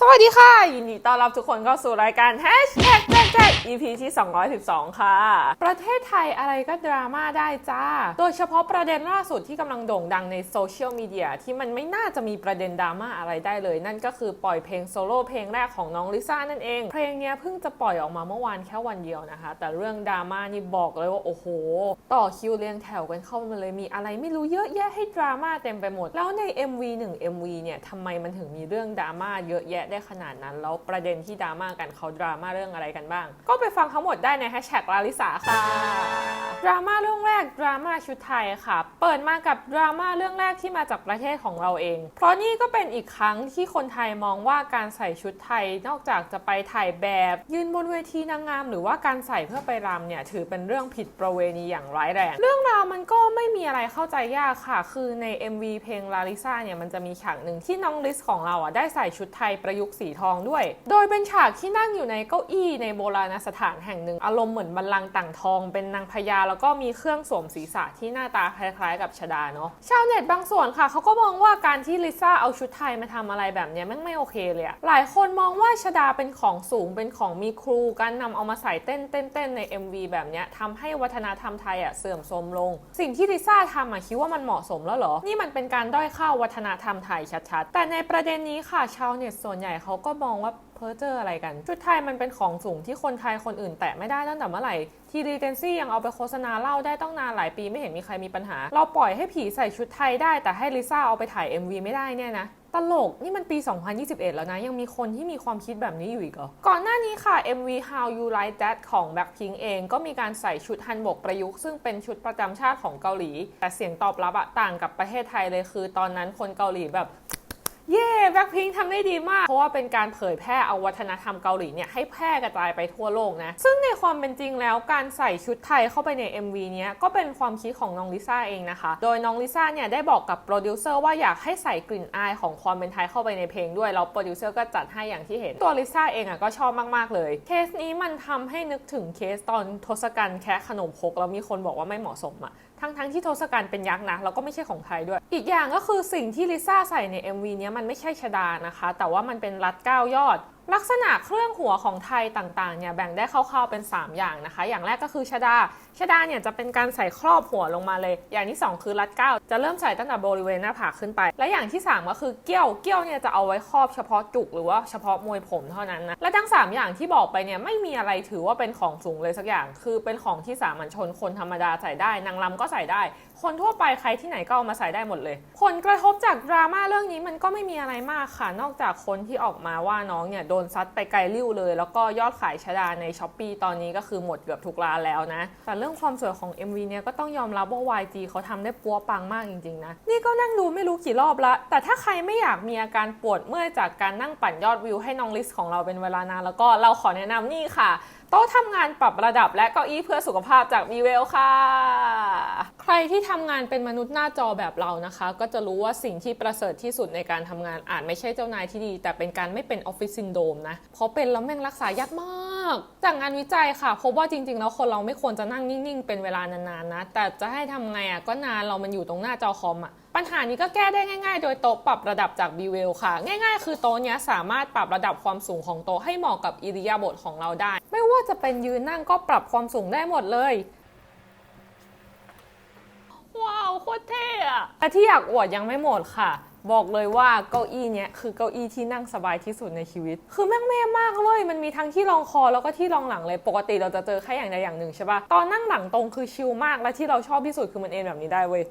สวัสดีค่ะ ยินดีต้อนรับทุกคนเข้าสู่รายการ Hashtag แจ๊กแจ๊ก EP ที่ 212 ค่ะ ประเทศไทยอะไรก็ดราม่าได้จ้า โดยเฉพาะประเด็นล่าสุดที่กำลังโด่งดังในโซเชียลมีเดียที่มันไม่น่าจะมีประเด็นดราม่าอะไรได้เลย นั่นก็คือปล่อยเพลงโซโล่เพลงแรกของน้องลิซ่านั่นเอง เพลงเนี้ยเพิ่งจะปล่อยออกมาเมื่อวานแค่วันเดียวนะคะ แต่เรื่องดราม่านี่บอกเลยว่าโอ้โห ต่อคิวเรียงแถวกันเข้ามาเลยมีอะไรไม่รู้เยอะแยะให้ดราม่าเต็มไปหมด แล้วใน MV 1 MV เนี่ยทำไมมันถึงมีเรื่องดราม่าเยอะแยะได้ขนาดนั้น แล้วประเด็นที่ดราม่ากันเขาดราม่าเรื่องอะไรกันบ้าง ก็ไปฟังทั้งหมดได้ในแฮชแท็กลาลิสาค่ะ ดราม่าเรื่องแรกดราม่าชุดไทยค่ะ เปิดมากับดราม่าเรื่องแรกที่มาจากประเทศของเราเอง เพราะนี่ก็เป็นอีกครั้งที่คนไทยมองว่าการใส่ชุดไทย นอกจากจะไปถ่ายแบบยืนบนเวทีนางงาม หรือว่าการใส่เพื่อไปรำเนี่ยถือเป็นเรื่องผิดประเวณีอย่างร้ายแรง เรื่องราวมันก็ไม่มีอะไรเข้าใจยากค่ะ คือใน MV เพลงลาลิซ่าเนี่ยมันจะมีฉากหนึ่งที่น้องลิสของเราอะได้ใส่ชุดไทยประยุกต์สีทองด้วย โดยเป็นฉากที่นั่งอยู่ในเก้าอี้ในโบราณสถานแห่งหนึ่ง อารมณ์เหมือนบัลลังก์ต่างทอง เป็นนางพญาแล้วก็มีเครื่องสวมศีรษะที่หน้าตาคล้ายๆ กับชดาเนาะ ชาวเน็ตบางส่วนค่ะเขาก็มองว่าการที่ลิซ่าเอาชุดไทยมาทำอะไรแบบเนี้ยแม่งไม่โอเคเลยหลายคนมองว่าชดาเป็นของสูงเป็นของมีครูการนำเอามาใส่เต้นเต้นเต้นใน MV แบบเนี้ยทำให้วัฒนธรรมไทยอะเสื่อมโทรมลง สิ่งที่ลิซ่าทำอะคิดว่ามันเหมาะสมแล้วเหรอ นี่มันเป็นการด้อยค่าวัฒนธรรมไทยชัดๆ แต่ในประเด็นนี้ค่ะชาวเน็ตส่วนใหญ่เขาก็มองว่าเพ้อเจออะไรกัน ชุดไทยมันเป็นของสูงที่คนไทยคนอื่นแตะไม่ได้ตั้งแต่เมื่อไหร่ ทีรีเจนซี่ยังเอาไปโฆษณาเล่าได้ต้องนานหลายปีไม่เห็นมีใครมีปัญหา เราปล่อยให้ผีใส่ชุดไทยได้ แต่ให้ลิซ่าเอาไปถ่าย MV ไม่ได้เนี่ยนะตลก นี่มันปี 2021 แล้วนะ ยังมีคนที่มีความคิดแบบนี้อยู่อีกเหรอ ก่อนหน้านี้ค่ะ MV How You Like That ของ Blackpink เองก็มีการใส่ชุดฮันบกประยุกต์ ซึ่งเป็นชุดประจำชาติของเกาหลี แต่เสียงตอบรับอะต่างกับประเทศไทยเลยคือ ตอนนั้นคนเกาหลีแบบ เย่แบ็คพิงทำได้ดีมาก เพราะว่าเป็นการเผยแพร่เอาวัฒนธรรมเกาหลีเนี่ยให้แพร่กระจายไปทั่วโลกนะ ซึ่งในความเป็นจริงแล้วการใส่ชุดไทยเข้าไปใน MV เนี้ยก็เป็นความคิดของน้องลิซ่าเองนะคะ โดยน้องลิซ่าเนี่ยได้บอกกับโปรดิวเซอร์ว่าอยากให้ใส่กลิ่นอายของความเป็นไทยเข้าไปในเพลงด้วย แล้วโปรดิวเซอร์ก็จัดให้อย่างที่เห็น ตัวลิซ่าเองอะก็ชอบมากๆเลย เคสนี้มันทำให้นึกถึงเคสตอนทศกัณฐ์แคะขนมคกแล้วมีคนบอกว่าไม่เหมาะสมอะ ทั้งทั้งๆที่ทศกัณฐ์เป็นยักษ์นะแล้วก็ไม่ใช่ของไทยด้วย อีกอย่างก็คือสิ่งที่ลิซ่าใส่ใน MV เนี้ยมันไม่ใช่ชดานะคะ แต่ว่ามันเป็นรัดเก้ายอด ลักษณะเครื่องหัวของไทยต่างๆเนี่ยแบ่งได้คร่าวๆเป็น 3 อย่างนะคะ อย่างแรกก็คือชดาชดาเนี่ยจะเป็นการใส่ครอบหัวลงมาเลย อย่างที่ 2 คือรัดเก้าจะเริ่มใส่ตั้งแต่บริเวณหน้าผากขึ้นไป และอย่างที่ 3 ก็คือเกี้ยวเกี้ยวเนี่ยจะเอาไว้ครอบเฉพาะจุกหรือว่าเฉพาะมวยผมเท่านั้นนะและทั้ง 3 อย่างที่บอกไปเนี่ยไม่มีอะไรถือว่าเป็นของสูงเลยสักอย่าง คือเป็นของที่สามัญชนคนธรรมดาใส่ได้นางรำก็ใส่ได้คนทั่วไปใครที่ไหนก็เอามาใส่ได้หมดเลย ผลกระทบจากดราม่าเรื่องนี้มันก็ไม่มีอะไรมากค่ะ นอกจากคนที่ออกมาว่าน้องเนี่ยโดนซัดไปไกลลิ่วเลย แล้วก็ยอดขายชดาในช้อปปีตอนนี้ก็คือหมดเกือบทุกร้านแล้วนะ แต่เรื่องความสวยของ MV เนี่ยก็ต้องยอมรับว่า YG เขาทำได้ปัวปังมากจริงๆนะ นี่ก็นั่งดูไม่รู้กี่รอบละ แต่ถ้าใครไม่อยากมีอาการปวดเมื่อยจากการนั่งปั่นยอดวิวให้น้องลิสของเราเป็นเวลานานแล้วก็เราขอแนะนำนี่ค่ะ ต๊ะทำงานปรับระดับและเก้าอี้เพื่อสุขภาพจาก v ีเวลค่ะ ใครที่ทำงานเป็นมนุษย์หน้าจอแบบเรานะคะ ก็จะรู้ว่าสิ่งที่ประเสริฐที่สุดในการทำงานอาจไม่ใช่เจ้านายที่ดี แต่เป็นการไม่เป็นออฟฟิศซินโดมนะ เพราะเป็นแล้วแม่งรักษายากมาก จากงานวิจัยค่ะพบว่าจริงๆ แล้วคนเราไม่ควรจะนั่งนิ่งๆ เป็นเวลานานๆนะ แต่จะให้ทำไงอะก็นานเรามันอยู่ตรงหน้าจอคอมอะ ปัญหานี้ก็แก้ได้ง่าย ๆ โดยโต๊ะปรับระดับจาก b ีเวลค่ะ ง่ายๆ คือโต๊ะเนี้ยสามารถปรับระดับความสูงของโต๊ะให้เหมาะกับอิริยาบถของเราได้ ไม่ว่าจะเป็นยืนนั่งก็ปรับความสูงได้หมดเลยว้าวโคตรเท่อะแต่ที่อยากอวดยังไม่หมดค่ะ บอกเลยว่าเก้าอี้เนี้ยคือเก้าอี้ที่นั่งสบายที่สุดในชีวิต คือแม่งเม่มากเลย มันมีทั้งที่รองคอแล้วก็ที่รองหลังเลย ปกติเราจะเจอแค่อย่างใดอย่างหนึ่งใช่ปะตอนนั่งหลังตรงคือชิลมาก และที่เราชอบที่สุดคือมันเอนแบบนี้ได้เว้ย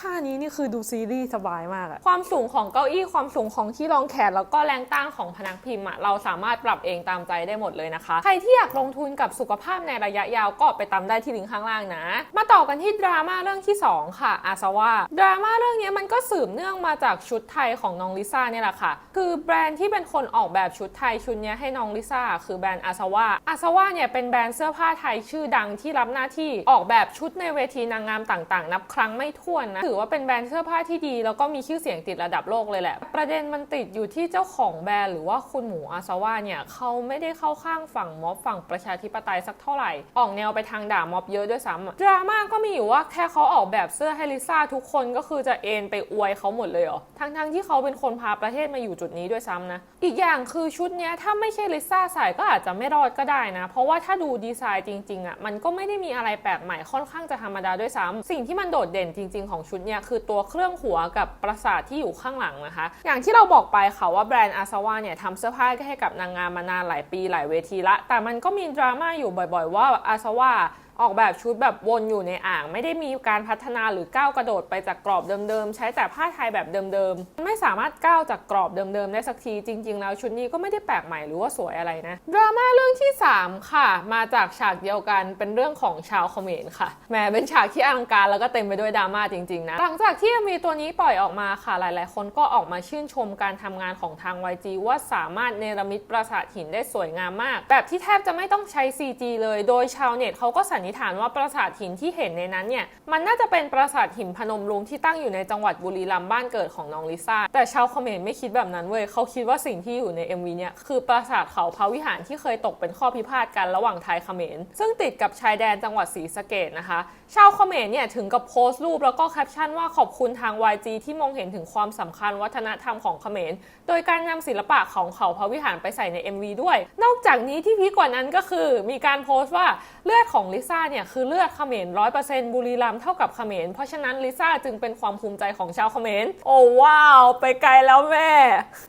ท่านี้นี่คือดูซีรีส์สบายมากอะความสูงของเก้าอี้ความสูงของที่รองแขนแล้วก็แรงต้านของพนักพิมพ์อะเราสามารถปรับเองตามใจได้หมดเลยนะคะ ใครที่อยากลงทุนกับสุขภาพในระยะยาวก็ไปตามได้ที่ลิงก์ข้างล่างนะ มาต่อกันที่ดราม่าเรื่องที่ 2 ค่ะ อาซาว่าดราม่าเรื่องนี้มันก็สืบเนื่องมาจากชุดไทยของน้องลิซ่าเนี่ยแหละค่ะ คือแบรนด์ที่เป็นคนออกแบบชุดไทยชุดนี้ให้น้องลิซ่าคือแบรนด์อาซาว่าอาซาว่าเนี่ยเป็นแบรนด์เสื้อผ้าไทยชื่อดังที่รับหน้าที่ออกแบบชุดในเวทีนางงามต่างๆ นับครั้งไม่ถ้วนนะถือว่าเป็นแบรนด์เสื้อผ้าที่ดี แล้วก็มีชื่อเสียงติดระดับโลกเลยแหละ ประเด็นมันติดอยู่ที่เจ้าของแบรนด์หรือว่าคุณหมูอาซาว่าเนี่ยเขาไม่ได้เข้าข้างฝั่งม็อบฝั่งประชาธิปไตยสักเท่าไหร่ ออกแนวไปทางด่าม็อบเยอะด้วยซ้ำดราม่าก็มีอยู่ว่าแค่เขาออกแบบเสื้อให้ลิซ่าทุกคนก็คือจะเอ็นไปอวยเขาหมดเลยเหรอทั้งๆที่เขาเป็นคนพาประเทศมาอยู่จุดนี้ด้วยซ้ำนะอีกอย่างคือชุดเนี้ยถ้าไม่ใช่ลิซ่าใส่ก็อาจจะไม่รอดก็ได้นะ เพราะว่าถ้าดูดีไซน์จริงๆอะมันก็ไม่ได้มีอะไรแปลกใหม่ค่อนข้างจะธรรมดาด้วยซ้ำสิ่งที่มันโดดเด่นจริง ๆของชุดเนี่ยคือตัวเครื่องหัวกับประสาทที่อยู่ข้างหลังนะคะ อย่างที่เราบอกไปค่ะว่าแบรนด์อาซาวาเนี่ยทำเสื้อผ้าให้กับนางงามมานานหลายปีหลายเวทีละ แต่มันก็มีดราม่าอยู่บ่อย ๆ ว่าอาซาวา ออกแบบชุดแบบวนอยู่ในอ่าง ไม่ได้มีการพัฒนาหรือก้าวกระโดดไปจากกรอบเดิมๆ ใช้แต่ผ้าไทยแบบเดิมๆ ไม่สามารถก้าวจากกรอบเดิมๆ ได้สักที จริง ๆ แล้วชุดนี้ก็ไม่ได้แปลกใหม่หรือว่าสวยอะไรนะ ดราม่าเรื่องที่ 3 ค่ะ มาจากฉากเดียวกันเป็นเรื่องของชาวเขมรค่ะแหมเป็นฉากที่อลังการแล้วก็เต็มไปด้วยดราม่าจริงๆนะหลังจากที่มีตัวนี้ปล่อยออกมาค่ะหลาย ๆ คนก็ออกมาชื่นชมการทำงานของทาง YG ว่าสามารถเนรมิตปราสาทหินได้สวยงามมาก แบบที่แทบจะไม่ต้องใช้ CG เลย โดยชาวเน็ตเขาก็สันนิษฐานว่าปราสาทหินที่เห็นในนั้นเนี่ยมันน่าจะเป็นปราสาทหินพนมรุ้งที่ตั้งอยู่ในจังหวัดบุรีรัมย์บ้านเกิดของน้องลิซ่าแต่ชาวเขมรไม่คิดแบบนั้นเว้ยเขาคิดว่าสิ่งที่อยู่ใน MV เนี่ยคือปราสาทเขาพระวิหารที่เคยตกเป็นข้อพิพาทกันระหว่างไทยเขมร ซึ่งติดกับชายแดนจังหวัดศรีสะเกดนะคะ ชาวเขมรเนี่ยถึงกับโพสต์รูปแล้วก็แคปชั่นว่าขอบคุณทาง YG ที่มองเห็นถึงความสำคัญวัฒนธรรมของเขมร โดยการนำศิลปะของเขาพระวิหารไปใส่ใน MV ด้วย นอกจากนี้ที่พีกว่านั้นก็คือมีการโพสต์ว่า เลือดของลิซ่าเนี่ยคือเลือดเขมรร้อยเปอร์เซ็นต์บุรีรัมย์เท่ากับเขมรเพราะฉะนั้นลิซ่าจึงเป็นความภูมิใจของชาวเขมรโอ้ว้าว ไปไกลแล้วแม่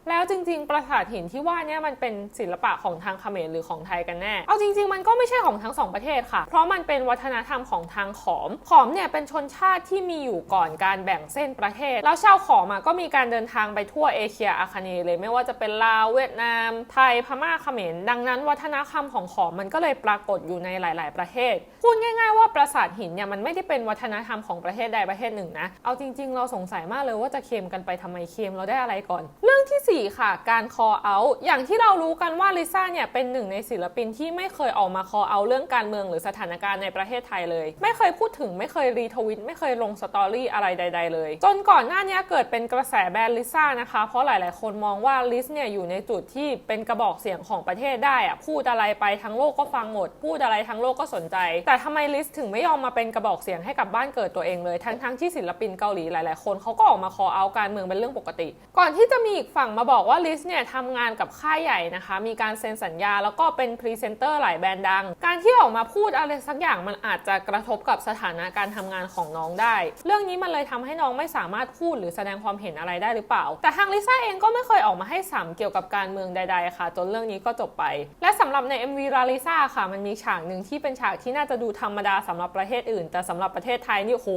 แล้วจริง ๆ ปราสาทหินที่ว่าเนี่ยมันเป็นศิลปะของทางเขมรหรือของไทยกันแน่ เอาจริง ๆ มันก็ไม่ใช่ของทั้งสองประเทศค่ะ เพราะมันเป็นวัฒนธรรมของทางขอม ขอมเนี่ยเป็นชนชาติที่มีอยู่ก่อนการแบ่งเส้นประเทศ แล้วชาวขอมก็มีการเดินทางไปทั่วเอเชียอาคเนย์เลยไม่ว่าจะเป็นลาวเวียดนาม ไทยพม่าเขมรดังนั้น วัฒนธรรมของขอมมันก็เลยปรากฏอยู่ในหลายๆประเทศ พูดง่าย ๆ ว่าปราสาทหินเนี่ยมันไม่ได้เป็นวัฒนธรรมของประเทศใดประเทศหนึ่งนะ เอาจริง ๆ เราสงสัยมากเลยว่าจะเค็มกันไปทำไมเค็มเราได้อะไรก่อน เรื่องทีสี่ 4 ค่ะ การ call out อย่างที่เรารู้กันว่าลิซ่าเนี่ยเป็นหนึ่งในศิลปินที่ไม่เคยออกมา call out เรื่องการเมืองหรือสถานการณ์ในประเทศไทยเลย ไม่เคยพูดถึงไม่เคยรีทวิตไม่เคยลงสตอรี่อะไรใด ๆ เลย จนก่อนหน้านี้เกิดเป็นกระแสแบนลิซ่านะคะเพราะหลาย ๆ คนมองว่าลิซเนี่ยอยู่ในจุดที่เป็นกระบอกเสียงของประเทศได้อะพูดอะไรไปทั้งโลกก็ฟังหมด พูดอะไรทั้งโลกก็สนใจ แต่ทำไมลิซถึงไม่ยอมมาเป็นกระบอกเสียงให้กับบ้านเกิดตัวเองเลยทั้งๆที่ศิลปินเกาหลีหลายๆ คนเขาก็ออกมาคอเอาการเมืองเป็นเรื่องปกติ ก่อนที่จะมีอีกฝั่งมาบอกว่าลิซเนี่ยทำงานกับค่ายใหญ่นะคะ มีการเซ็นสัญญาแล้วก็เป็นพรีเซนเตอร์หลายแบรนด์ดัง การที่ออกมาพูดอะไรสักอย่างมันอาจจะกระทบกับสถานะการทำงานของน้องได้ เรื่องนี้มันเลยทำให้น้องไม่สามารถพูดหรือแสดงความเห็นอะไรได้หรือเปล่า แต่ทางลิซ่าเองก็ไม่เคยออกมาให้สามเกี่ยวกับการเมืองใด ๆ ค่ะ จนเรื่องนี้ก็จบไป และสำหรับใน MV ราลิซ่าค่ะมันมีฉากหนึ่งที่เป็นฉากที่น่าจะดูธรรมดาสำหรับประเทศอื่น แต่สำหรับประเทศไทยนี่โห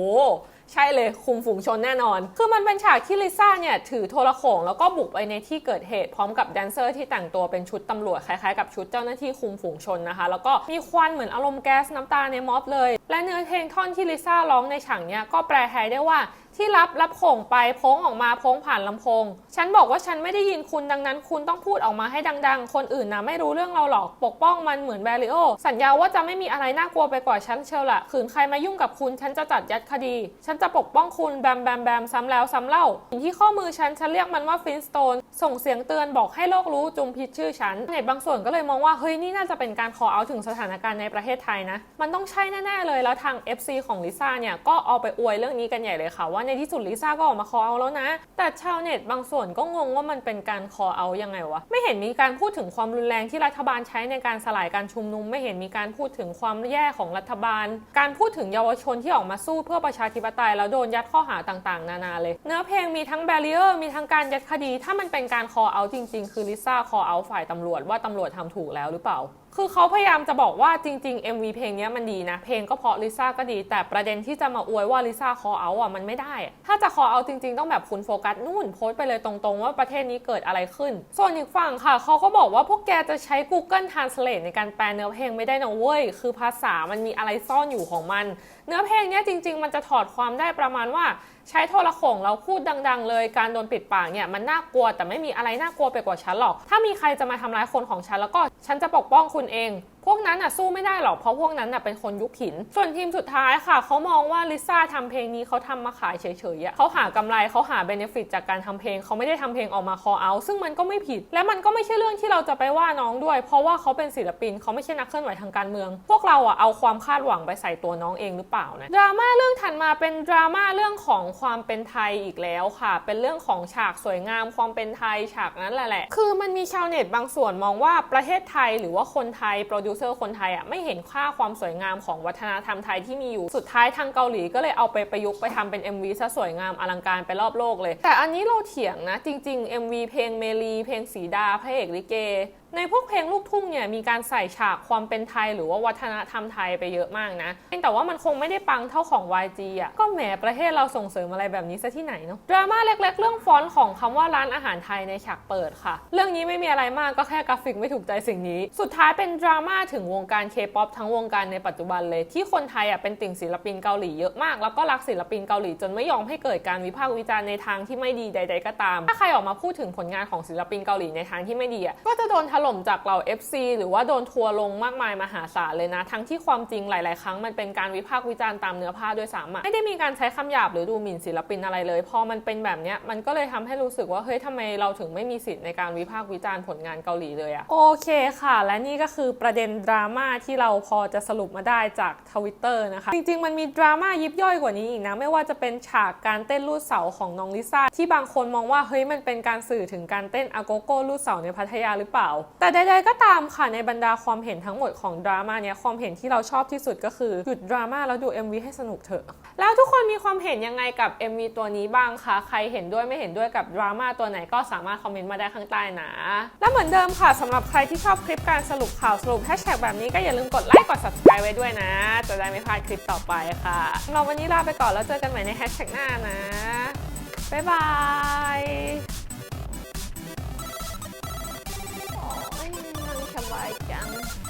ใช่เลยคุมฝูงชนแน่นอน คือมันเป็นฉากที่ลิซ่าเนี่ยถือโทรโขงแล้วก็บุกไปในที่เกิดเหตุพร้อมกับแดนเซอร์ที่แต่งตัวเป็นชุดตำรวจคล้ายๆกับชุดเจ้าหน้าที่คุมฝูงชนนะคะ แล้วก็มีควันเหมือนอารมณ์แก๊สน้ำตาในม็อบเลย และเนื้อเพลงท่อนที่ลิซ่าร้องในฉากเนี้ยก็แปลไทยได้ว่า ที่รับรับโข่งไปพ้งออกมาพ้งผ่านลำโพง ฉันบอกว่าฉันไม่ได้ยินคุณดังนั้น คุณต้องพูดออกมาให้ดัง ๆ คนอื่นนะไม่รู้เรื่องเราหรอกปกป้องมันเหมือนแบริโอ สัญญาว่าจะไม่มีอะไรน่ากลัวไปกว่าฉันเชียวละขืนใครมายุ่งกับคุณฉันจะจัดยัดคดี ฉันจะปกป้องคุณแบมแบมแบมซ้ำแล้วซ้ำเล่าที่ข้อมือฉันฉันเรียกมันว่าฟินสโตนส่งเสียงเตือนบอกให้โลกรู้จุมพิษชื่อฉันเน็ตบางส่วนก็เลยมองว่าเฮ้ยนี่น่าจะเป็นการ call out ถึงสถานการณ์ในประเทศไทยนะมันต้องใช่แน่ๆเลยแล้วทาง FC ของลิซ่าเนี่ยก็เอาไปอวยเรื่องนี้กันใหญ่เลยค่ะว่าในที่สุดลิซ่าก็ออกมา call out แล้วนะ แต่ชาวเน็ตบางส่วนก็งงว่ามันเป็นการ call out ยังไงวะ ไม่เห็นมีการพูดถึงความรุนแรงที่รัฐบาลใช้ในการสลายการชุมนุม ไม่เห็นมีการพูดถึงความแย่ของรัฐบาล การพูดถึงเยาวชนที่ออกมาสู้เพื่อประชาธิปไตยแล้วโดนยัดข้อหาต่างๆ นานาเลย เนื้อเพลงมีทั้งแบเรียร์มีทั้งการยัดคดี ถ้ามันเป็นการ call out จริง ๆ คือลิซ่า call out ฝ่ายตำรวจว่าตำรวจทำถูกแล้วหรือเปล่า คือเขาพยายามจะบอกว่าจริง ๆ MV เพลงนี้มันดีนะ เพลงก็เพราะลิซ่าก็ดี แต่ประเด็นที่จะมาอวยว่าลิซ่าคอเอาอะมันไม่ได้อะถ้าจะคอเอาจริง ๆ ต้องแบบคุณโฟกัสนู่นโพสไปเลยตรงๆ ว่าประเทศนี้เกิดอะไรขึ้น ส่วนอีกฝั่งค่ะเขาก็บอกว่าพวกแกจะใช้ Google Translate ในการแปลเนื้อเพลงไม่ได้นะเว้ย คือภาษามันมีอะไรซ่อนอยู่ของมัน เนื้อเพลงเนี้ยจริง ๆ มันจะถอดความได้ประมาณว่า ใช้โทรโข่งแล้วพูดดัง ๆ เลยการโดนปิดปากเนี่ยมันน่ากลัวแต่ไม่มีอะไรน่ากลัวไปกว่าฉันหรอก ถ้ามีใครจะมาทำร้ายคนของฉันแล้วก็ฉันจะปกป้องคุณเองพวกนั้นอะสู้ไม่ได้หรอกเพราะพวกนั้นอะเป็นคนยุคหิน ส่วนทีมสุดท้ายค่ะเขามองว่าลิซ่าทำเพลงนี้เขาทำมาขายเฉยๆอะเขาหากำไรเขาหาเบเนฟิตจากการทำเพลงเขาไม่ได้ทำเพลงออกมาคอเอาซึ่งมันก็ไม่ผิด และมันก็ไม่ใช่เรื่องที่เราจะไปว่าน้องด้วย เพราะว่าเขาเป็นศิลปินเขาไม่ใช่นักเคลื่อนไหวทางการเมือง พวกเราอะเอาความคาดหวังไปใส่ตัวน้องเองหรือเปล่านะดราม่าเรื่องถัดมาเป็นดราม่าเรื่องของความเป็นไทยอีกแล้วค่ะ เป็นเรื่องของฉากสวยงามความเป็นไทยฉากนั้นแหละแหละคือมันมีชาวเน็ตบางส่วนมองว่าประเทศไทยหรือว่าคนไทยโปรดิวเซอร์คนไทยอะไม่เห็นค่าความสวยงามของวัฒนธรรมไทยที่มีอยู่สุดท้ายทางเกาหลีก็เลยเอาไปประยุกต์ไปทำเป็น MV ซะสวยงามอลังการไปรอบโลกเลย แต่อันนี้เราเถียงนะจริง ๆ MV เพลงเมลีเพลงสีดาพระเอกลิเกในพวกเพลงลูกทุ่งเนี่ยมีการใส่ฉากความเป็นไทยหรือว่าวัฒนธรรมไทยไปเยอะมากนะแต่ว่ามันคงไม่ได้ปังเท่าของ YG อะก็แหมประเทศเราส่งเสริมอะไรแบบนี้ซะที่ไหนเนาะดราม่าเล็ก ๆ เรื่องฟอนต์ของคำว่าร้านอาหารไทยในฉากเปิดค่ะ เรื่องนี้ไม่มีอะไรมากก็แค่กราฟิกไม่ถูกใจสิ่งนี้ สุดท้ายเป็นดราม่าถึงวงการเคป๊อปทั้งวงการในปัจจุบันเลย ที่คนไทยอะเป็นติ่งศิลปินเกาหลีเยอะมาก แล้วก็รักศิลปินเกาหลีจนไม่ยอมให้เกิดการวิพากษ์วิจารณ์ในทางที่ไม่ดีใด ๆ ก็ตาม ถ้าใครออกมาพูดถึงผลงานของศิลปินเกาหลีในทางที่ไม่ดีอะก็จะโดนถล่มจากเหล่า FC หรือว่าโดนทัวร์ลงมากมายมหาศาลเลยนะ ทั้งที่ความจริงหลาย ๆ ครั้งมันเป็นการวิพากษ์วิจารณ์ตามเนื้อผ้าด้วยซ้ำไม่ได้มีการใช้คำหยาบหรือดูหมิ่นศิลปินอะไรเลย พอมันเป็นแบบเนี้ยมันก็เลยทำให้รู้สึกว่าเฮ้ยทำไมเราถึงไม่มีสิทธิ์ในการวิพากษ์วิจารณ์ผลงานเกาหลีเลยอะโอเคค่ะ และนี่ก็คือประเด็นดราม่าที่เราพอจะสรุปมาได้จากทวิตเตอร์นะคะจริง ๆ มันมีดราม่ายิบย่อยกว่านี้อีกนะไม่ว่าจะเป็นฉากการเต้นลูดเสาของน้องลิซ่าที่บางคนมองว่าเฮ้ยมันเป็นการสื่อถึงการเต้นอาโกโก้ลูดเสาในพัทยาหรือเปล่าแต่ใดๆก็ตามค่ะในบรรดาความเห็นทั้งหมดของดราม่าเนี้ยความเห็นที่เราชอบที่สุดก็คือหยุดดราม่าแล้วดู MV ให้สนุกเถอะ แล้วทุกคนมีความเห็นยังไงกับ MV ตัวนี้บ้างคะใครเห็นด้วยไม่เห็นด้วยกับดราม่าตัวไหนก็สามารถคอมเมนต์มาได้ข้างใต้นะ และเหมือนเดิมค่ะสำหรับใครที่ชอบคลิปการสรุปข่าวสรุปแฮชแท็กแบบนี้ก็อย่าลืมกดไลค์กด subscribe ไว้ด้วยนะ จะได้ไม่พลาดคลิปต่อไปค่ะสำหรับวันนี้ลาไปก่อนแล้วเจอกันใหม่ในแฮชแท็กหน้านะบ๊ายบาย โอ้